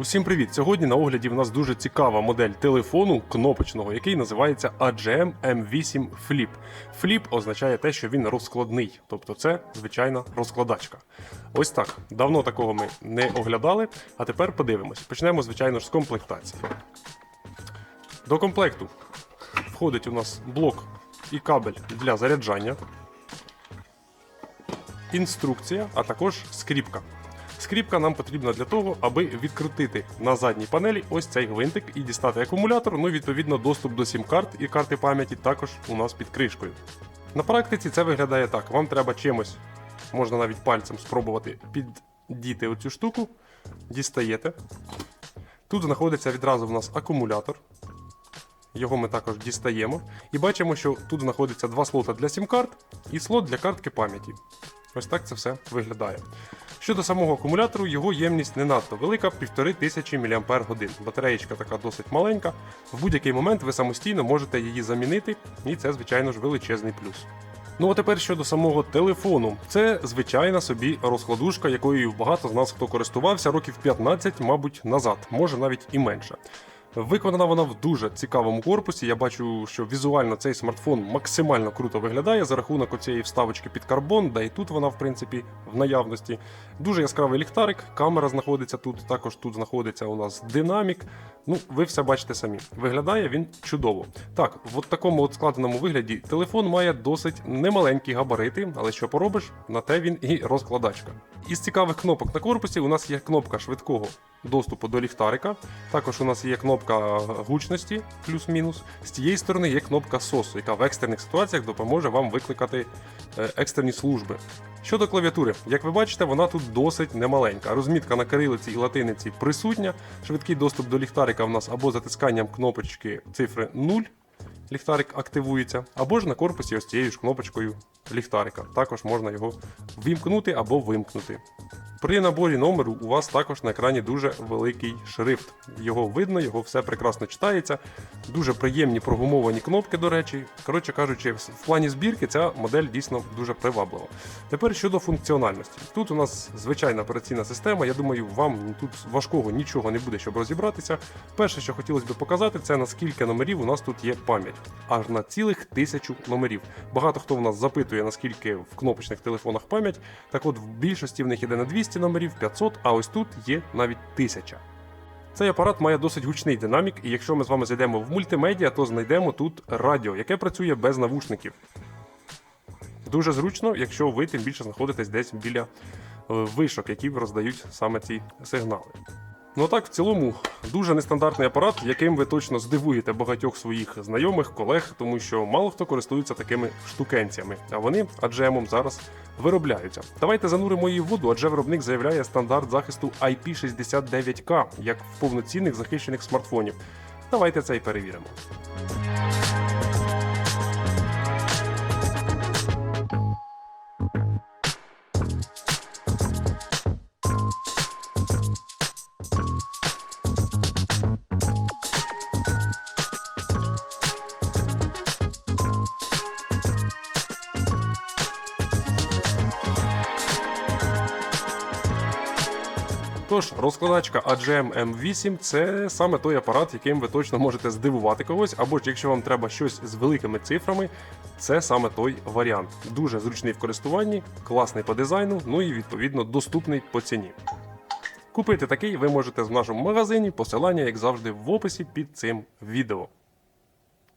Усім привіт! Сьогодні на огляді в нас дуже цікава модель телефону кнопочного, який називається AGM M8 Flip. Flip означає те, що він розкладний, тобто це звичайна розкладачка. Ось так. Давно такого ми не оглядали, а тепер подивимось. Почнемо, звичайно ж, з комплектації. До комплекту входить у нас блок і кабель для заряджання, інструкція, а також скріпка. Скріпка нам потрібна для того, аби відкрутити на задній панелі ось цей гвинтик і дістати акумулятор. Ну, і, відповідно, доступ до сім-карт і карти пам'яті також у нас під кришкою. На практиці це виглядає так: вам треба чимось, можна навіть пальцем спробувати піддіти оцю штуку, дістаєте. Тут знаходиться відразу в нас акумулятор. Його ми також дістаємо. І бачимо, що тут знаходиться два слота для сім-карт і слот для картки пам'яті. Ось так це все виглядає. Щодо самого акумулятору, його ємність не надто велика 1500 мАч. Батареєчка така досить маленька. В будь-який момент ви самостійно можете її замінити, і це, звичайно ж, величезний плюс. Ну а тепер щодо самого телефону. Це звичайна собі розкладушка, якою багато з нас хто користувався років 15, мабуть, назад, може навіть і менше. Виконана вона в дуже цікавому корпусі. Я бачу, що візуально цей смартфон максимально круто виглядає за рахунок оцієї вставочки під карбон, да і тут вона, в принципі, в наявності. Дуже яскравий ліхтарик, камера знаходиться тут, також тут знаходиться у нас динамік. Ну, ви все бачите самі. Виглядає він чудово. Так, в от такому от складеному вигляді телефон має досить немаленькі габарити, але що поробиш, на те він і розкладачка. Із цікавих кнопок на корпусі у нас є кнопка швидкого доступу до ліхтарика. Також у нас є кнопка гучності, плюс-мінус. З тієї сторони є кнопка SOS, яка в екстрених ситуаціях допоможе вам викликати е, екстрені служби. Щодо клавіатури, як ви бачите, вона тут досить немаленька. Розмітка на кирилиці і латиниці присутня. Швидкий доступ до ліхтарика в нас або затисканням кнопочки цифри 0. Ліхтарик активується, або ж на корпусі ось цією ж кнопочкою ліхтарика. Також можна його вімкнути або вимкнути. При наборі номеру у вас також на екрані дуже великий шрифт. Його видно, його все прекрасно читається. Дуже приємні прогумовані кнопки, до речі. Коротше кажучи, в плані збірки ця модель дійсно дуже приваблива. Тепер щодо функціональності. Тут у нас звичайна операційна система. Я думаю, вам тут важкого нічого не буде, щоб розібратися. Перше, що хотілося б показати, це наскільки номерів у нас тут є пам'ять. Аж на цілих тисячу номерів. Багато хто в нас запитує, наскільки в кнопочних телефонах пам'ять. Так от в більшості в них іде на 200 номерів, 500, а ось тут є навіть 1000. Цей апарат має досить гучний динамік, і якщо ми з вами зайдемо в мультимедіа, то знайдемо тут радіо, яке працює без навушників. Дуже зручно, якщо ви тим більше знаходитесь десь біля е, вишок, які роздають саме ці сигнали. Ну так, в цілому, дуже нестандартний апарат, яким ви точно здивуєте багатьох своїх знайомих, колег, тому що мало хто користується такими штукенцями, а вони аджемом зараз виробляються. Давайте зануримо її в воду, адже виробник заявляє стандарт захисту IP69K як в повноцінних захищених смартфонів. Давайте це і перевіримо. Тож, розкладачка AGM M8 це саме той апарат, яким ви точно можете здивувати когось, або ж якщо вам треба щось з великими цифрами, це саме той варіант. Дуже зручний в користуванні, класний по дизайну, ну і відповідно доступний по ціні. Купити такий ви можете в нашому магазині, посилання, як завжди, в описі під цим відео.